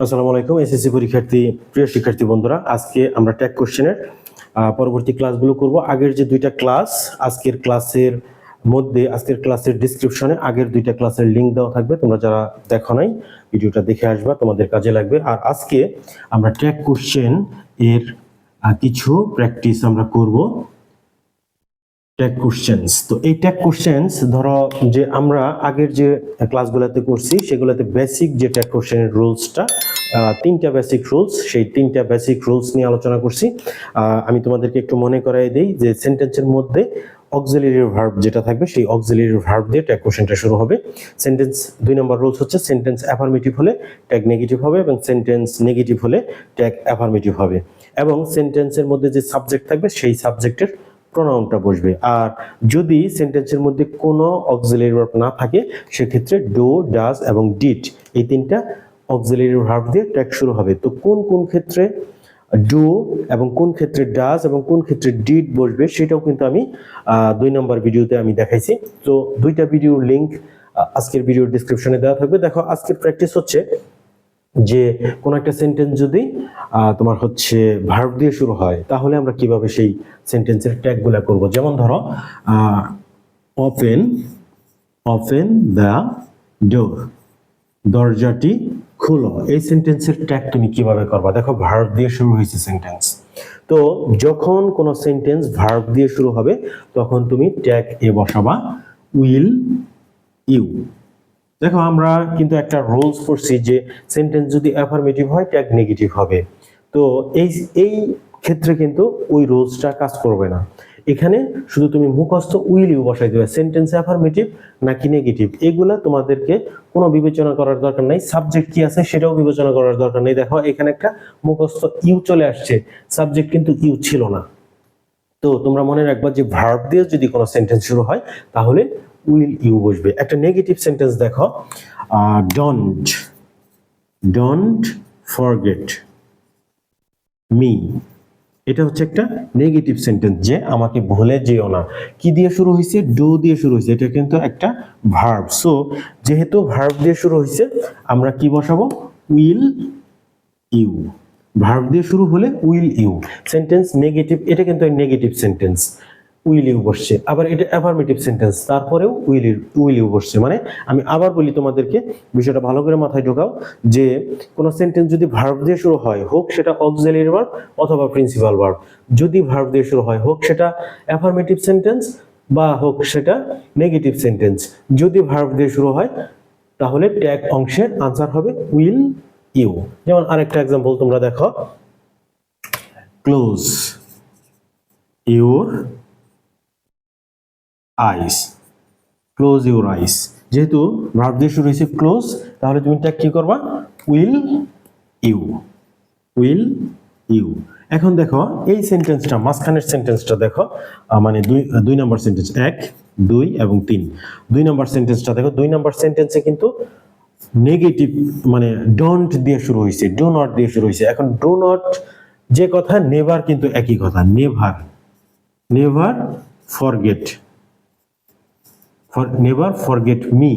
আসসালামু আলাইকুম, এসএসসি পরীক্ষার্থী, প্রিয় শিক্ষার্থী বন্ধুরা, আজকে আমরা ট্যাগ কোশ্চেনের পরবর্তী ক্লাসগুলো করব। আগের যে দুইটা ক্লাস আজকের ক্লাসের মধ্যে, আজকের ক্লাসের ডিসক্রিপশনে আগের দুইটা ক্লাসের লিংক দেওয়া থাকবে। তোমরা যারা দেখো নাই, ভিডিওটা দেখে আসবা, তোমাদের কাজে লাগবে। আর আজকে আমরা ট্যাগ কোশ্চেন এর কিছু প্র্যাকটিস আমরা করব। ট্যাগ কোশ্চেন্স তো এই ট্যাগ কোশ্চেন্স ধরো যে আমরা আগের যে ক্লাসগুলোতে করছি, সেগুলোতে বেসিক যে ট্যাগ কোশ্চেনের রুলসটা তিনটা বেসিক রুলস সেই তিনটা বেসিক রুলস নিয়ে আলোচনা করছি। আমি তোমাদেরকে একটু মনে করাই দিই যে সেন্টেন্সের মধ্যে অক্সিলারি ভার্ব যেটা থাকবে, সেই অক্সিলারি ভার্ব দিয়ে ট্যাগ কোশ্চেনটা শুরু হবে। সেন্টেন্স দুই নম্বর রুলস হচ্ছে সেন্টেন্স অ্যাফার্মেটিভ হলে ট্যাগ নেগেটিভ হবে এবং সেন্টেন্স নেগেটিভ হলে ট্যাগ অ্যাফার্মেটিভ হবে। এবং সেন্টেন্সের মধ্যে যে সাবজেক্ট থাকবে, সেই সাবজেক্টের প্রোনাউনটা বসবে। আর যদি সেন্টেন্সের মধ্যে কোনো অক্সিলারি ভার্ব না থাকে, সেক্ষেত্রে ডো ডাজ এবং ডিট এই তিনটা অক্সিলারি ভার্ব দিয়ে ট্যাগ শুরু হবে। তো কোন কোন ক্ষেত্রে ডু এবং কোন ক্ষেত্রে ডাজ এবং কোন ক্ষেত্রে ডিড বসবে, সেটাও কিন্তু আমি দুই নম্বর ভিডিওতে আমি দেখাইছি। তো দুইটা ভিডিওর লিঙ্ক আজকের ভিডিওর ডিসক্রিপশনে দেওয়া থাকবে। দেখো, আজকের প্র্যাকটিস হচ্ছে যে কোন একটা সেন্টেন্স যদি তোমার হচ্ছে ভার্ব দিয়ে শুরু হয়, তাহলে আমরা কীভাবে সেই সেন্টেন্সের ট্যাগগুলো করব? যেমন ধরো ওপেন ওপেন দ্য ডোর দরজাটি খুলো। এই সেন্টেন্সের ট্যাগ তুমি কীভাবে করবা? দেখো ভার্ব দিয়ে শুরু হয়েছে সেন্টেন্স তো যখন কোনো সেন্টেন্স ভার্ব দিয়ে শুরু হবে, তখন তুমি ট্যাগ এ বসাবা উইল ইউ দেখো, আমরা কিন্তু একটা রুলস করছি যে সেন্টেন্স যদি অ্যাফার্মেটিভ হয় ট্যাগ নেগেটিভ হবে। তো এই এই ক্ষেত্রে কিন্তু ওই রুলসটা কাজ করবে না। এখানে শুধু তুমি মুখস্থ উইল ইউ বসাই দেবে সেন্টেন্স অ্যাফার্মেটিভ নাকি নেগেটিভ এগুলো তোমাদেরকে কোনো বিবেচনা করার দরকার নাই। সাবজেক্ট কি আছে সেটাও বিবেচনা করার দরকার নেই। দেখো, এখানে একটা মুখস্থ ইউ চলে আসছে। সাবজেক্ট কিন্তু ইউ ছিল না। তো তোমরা মনে রাখবা যে ভার্ব দিয়ে যদি কোনো সেন্টেন্স শুরু হয়, তাহলে উইল ইউ বসবে? একটা নেগেটিভ সেন্টেন্স দেখো। ডন্ট ডোন্ট ফরগেট মি এটা হচ্ছে একটা নেগেটিভ সেন্টেন্স যে আমাকে ভুলে যেও না। কি দিয়ে শুরু হয়েছে ডো দিয়ে শুরু হয়েছে এটা কিন্তু একটা ভার্ব সো যেহেতু ভার্ব দিয়ে শুরু হয়েছে আমরা কি বসাবো? উইল ইউ ভার্ব দিয়ে শুরু হলে উইল ইউ সেন্টেন্স নেগেটিভ এটা কিন্তু নেগেটিভ সেন্টেন্স উইল ইউ বসছে। আবার এটা অ্যাফার্মেটিভ সেন্টেন্স তারপরেও উইল ইউ উইল বসছে। মানে আমি আবার বলি তোমাদেরকে, বিষয়টা ভালো করে মাথায় ঢোকাও, যে কোনো সেন্টেন্স যদি ভার্ব দিয়ে শুরু হয়, হোক সেটা অক্সিলারি ভার্ব অথবা প্রিন্সিপাল ভার্ব যদি ভার্ব দিয়ে শুরু হয়, হোক সেটা অ্যাফার্মেটিভ সেন্টেন্স বা হোক সেটা নেগেটিভ সেন্টেন্স যদি ভার্ব দিয়ে শুরু হয়, তাহলে ট্যাগ অংশের আনসার হবে উইল ইউ যেমন আরেকটা এক্সাম্পল তোমরা দেখো। Close your eyes close your eyes যেহেতু ভার্ব দিয়ে শুরু হয়েছে ক্লোজ তাহলে তুমি ট্যাগ কি করবা? উইল ইউ উইল ইউ এখন দেখো, এই সেন্টেন্সটা মাঝখানের সেন্টেন্সটা দেখো মানে দুই দুই নম্বর সেন্টেন্স এক, দুই এবং তিন। দুই নম্বর সেন্টেন্সটা দেখো, দুই নম্বর সেন্টেন্সে কিন্তু নেগেটিভ মানে ডোন্ট দিয়ে শুরু হয়েছে ডো নট দিয়ে শুরু হয়েছে। এখন ডো নট যে কথা নেভার কিন্তু একই কথা never never forget for never forget me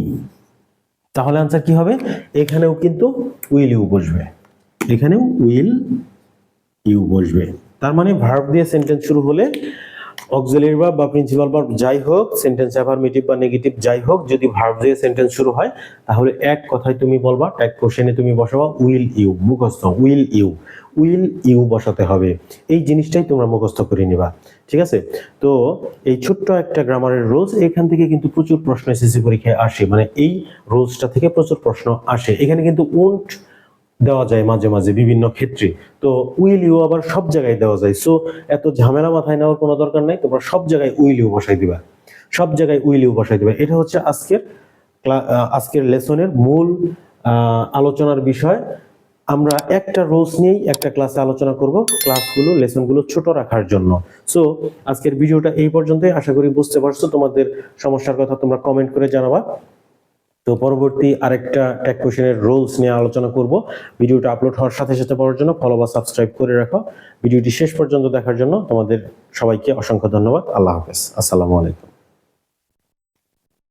তাহলে আনসার কি হবে? এখানেও কিন্তু উইল ইউ বসবে। এখানেও উইল ইউ বসবে। তার মানে ভার্ব দিয়ে সেন্টেন্স শুরু হলে অক্সিলারি ভার্ব বা প্রিন্সিপাল ভার্ব যাই হোক সেন্টেন্স অ্যাফার্মেটিভ বা নেগেটিভ যাই হোক, যদি ভার্ব দিয়ে সেন্টেন্স শুরু হয়, তাহলে এক কথায় তুমি বলবা ট্যাগ কোশ্চেনে তুমি বসাবা উইল ইউ মুখস্থ উইল ইউ উইল ইউ বসাতে হবে। এই জিনিসটাই তোমরা মুখস্থ করে নিবা, ঠিক আছে? তো এই ছোট্ট একটা গ্রামারের রুলস এখান থেকে কিন্তু প্রচুর প্রশ্ন এসএসসি পরীক্ষায় আসে মানে এই রুলসটা থেকে প্রচুর প্রশ্ন আসে। এখানে কিন্তু উন্ট দেওয়া যায় মাঝে মাঝে বিভিন্ন ক্ষেত্রে। তো উইল ইউ আবার সব জায়গায় দেওয়া যায়। সো এত ঝামেলা মাথায় নেওয়ার কোনো দরকার নাই। তোমরা সব জায়গায় উইল ইউ বসাই দিবা। সব জায়গায় উইল ইউ বসাই দিবা। এটা হচ্ছে আজকের আজকের লেসনের মূল আলোচনার বিষয়। আমরা একটা রোলস নিয়েই একটা ক্লাসে আলোচনা করব ক্লাসগুলো, লেসনগুলো ছোট রাখার জন্য। সো আজকের ভিডিওটা এই পর্যন্তই। আশা করি বুঝতে পারছ। তোমাদের সমস্যার কথা তোমরা কমেন্ট করে জানাবা। তো পরবর্তী আরেকটা ট্যাগ কোশ্চেনের রোলস নিয়ে আলোচনা করব। ভিডিওটা আপলোড হওয়ার সাথে সাথে পাওয়ার জন্য ফলো বা সাবস্ক্রাইব করে রাখো। ভিডিওটি শেষ পর্যন্ত দেখার জন্য তোমাদের সবাইকে অসংখ্য ধন্যবাদ। আল্লাহ হাফেজ। আসসালামু আলাইকুম।